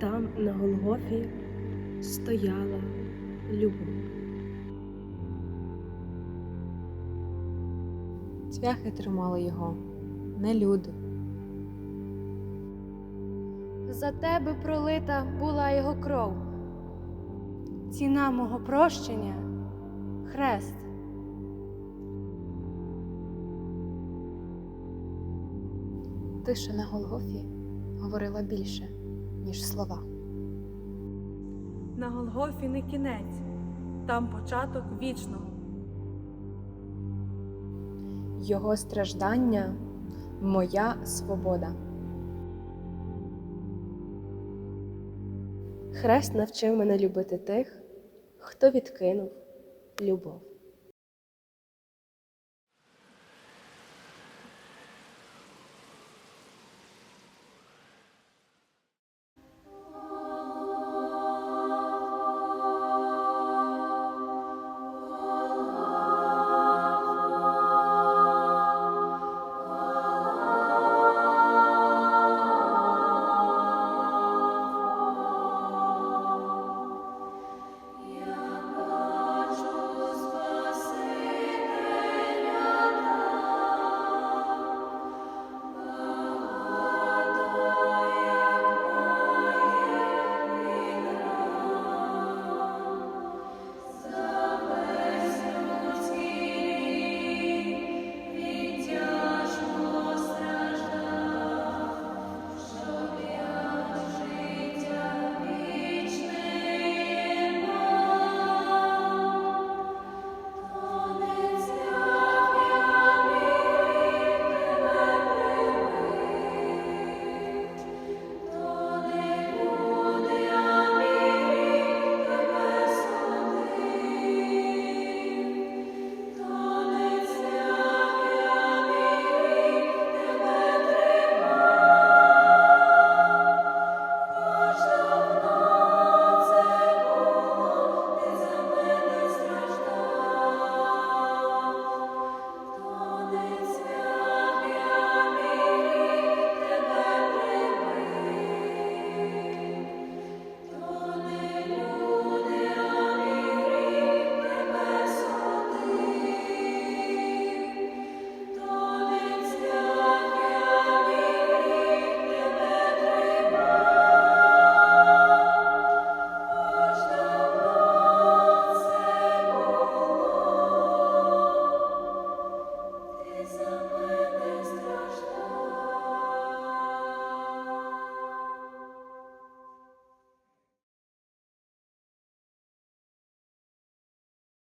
там, на Голгофі, стояла любов. Цвяхи тримали його, не люди. За тебе пролита була його кров. Ціна мого прощення хрест. Тиша на Голгофі говорила більше, ніж слова. На Голгофі не кінець, там початок вічного. Його страждання моя свобода. Хрест навчив мене любити тих, хто відкинув любов.